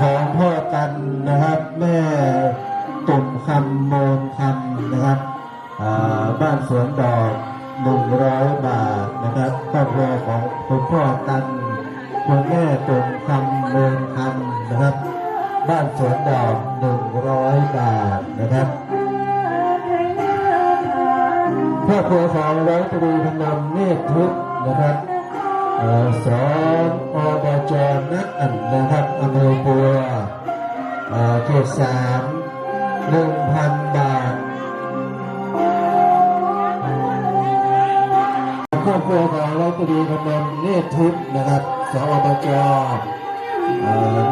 ของพ่อกันนะครับ แม่ตุ่มคำโมนคำนะครับบ้านสวนดอกหนึ่งร้อยบาทนะครับครอบครัวของคุณพ่อกันคุณแม่ตุ่มคำโมนคำนะครับ บ้านสวนดอกหนึ่งร้อยบาทนะครับครอบครัวของร้อยตรีพนมเนตรทุกนะครับ สองอบจนักอันนะครับอำเภอปัวเขตสามหนึ่งพันบาทครอบครัวของร้อยตรีพนมเนตรทุกนะครับสองอบจ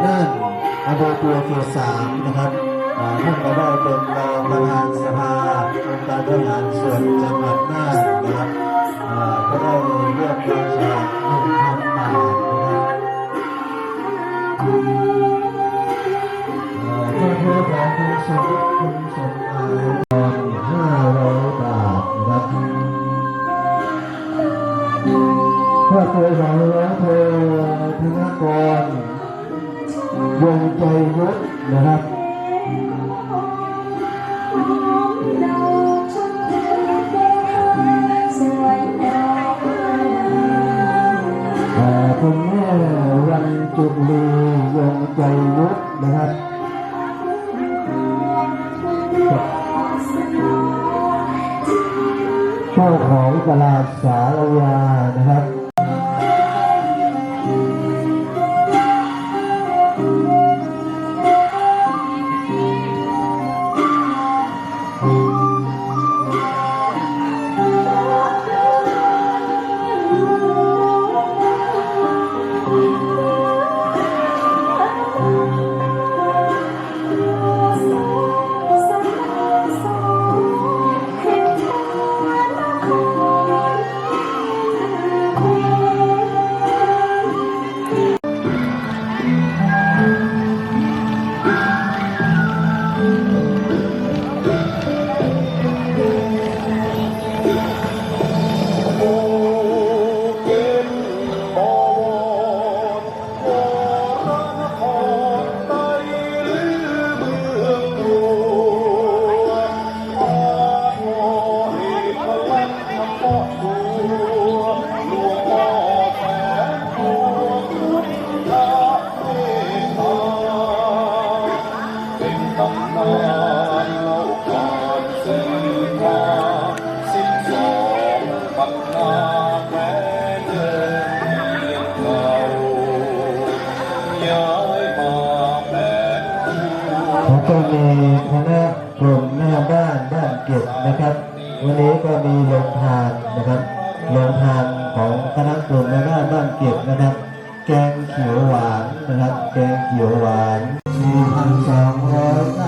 นั่นอำเภอปัวเขตสามนะครับท่านก็ได้เป็นรองประธานสภาองค์การบริหารส่วนจังหวัดน่านนะครับ ก็ได้เลือกบริจาคหนึ่งพันบาทนะครับอ่า ษาดสารยานะครับ ก็มีคณะกลุ่มหน้าบ้านบ้านเก็บนะครับ วันนี้ก็มีโรงทานนะครับโรงทานของคณะกลุ่มหน้าบ้านบ้านเก็บนะครับ แกงเขียวหวานนะครับ แกงเขียวหวาน4,295บ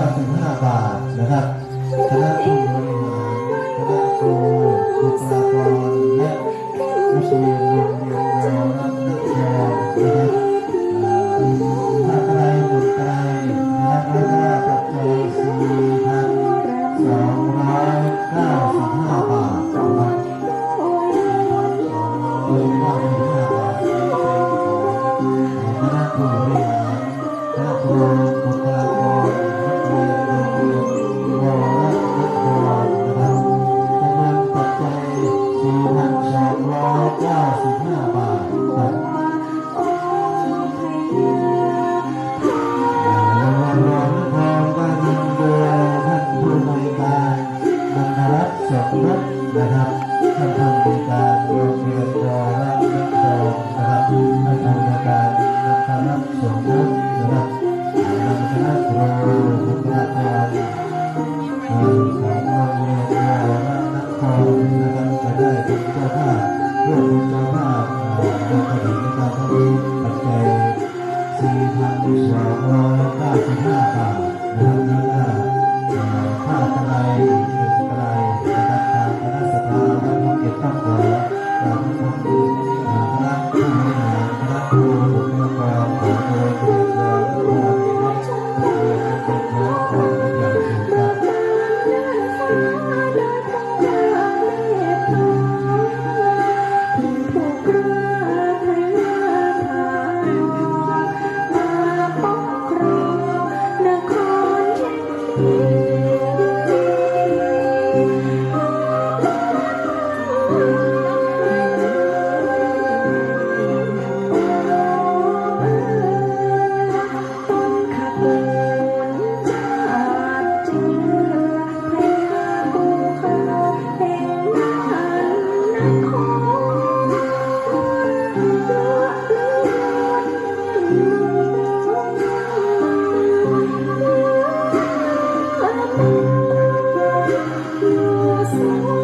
Oh.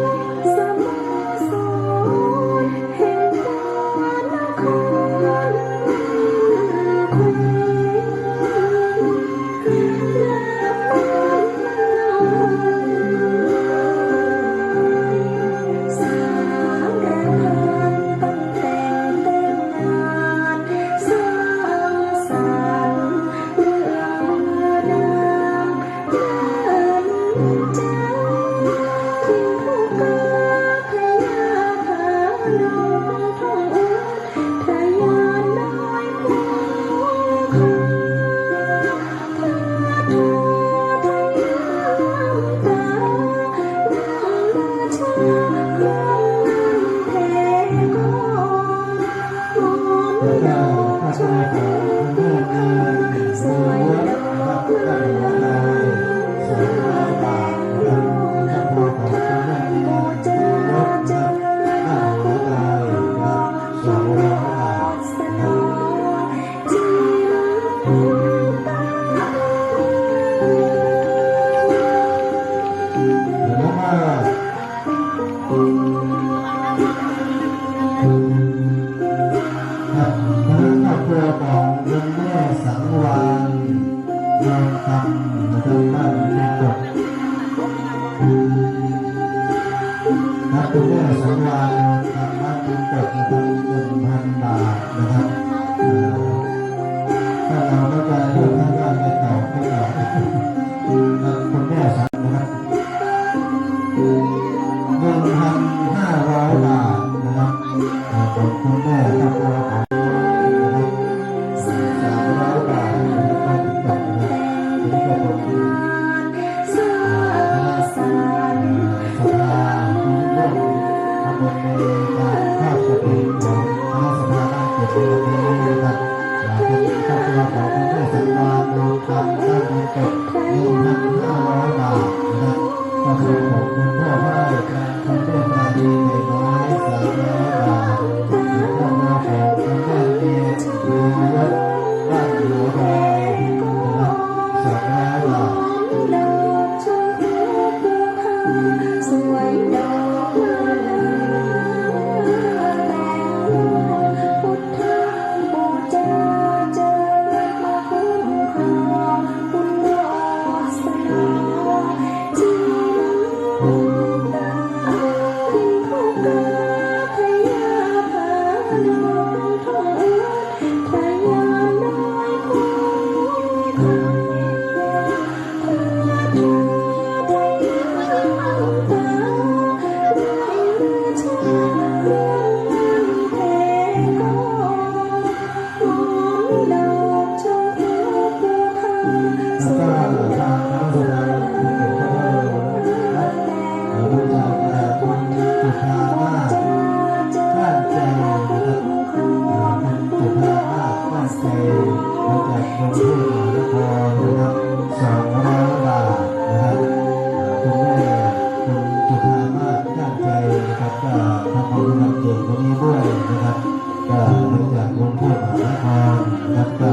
นะครับก็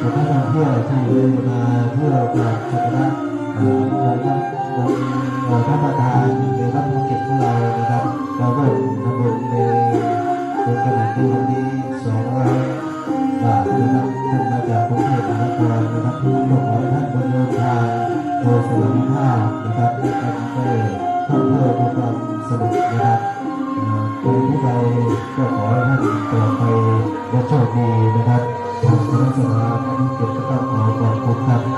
เป็นนักทางเที่ยวที่เดินมาเที่ยวกาบสักกานะองค์องค์พระประธานในวัดภูเก็ตของเรานะครับเราก็ทำบุญในโครงการที่วนี้สองร้อยบาทนะครับท่านมาจากกรุงเทพมหานครนะครับที่ขอให้ท่านบนโดิทางโดยสวัสดิภาพนะครับในการไปท่องเพื่อวด้วยความสนุนะครับเป็นผู้ใดก็ขอให้ท่านปลอดภัย และโชคดีนะครับทางคณะสภาที่เกียรติก็ต้องขอขอบคุณครับ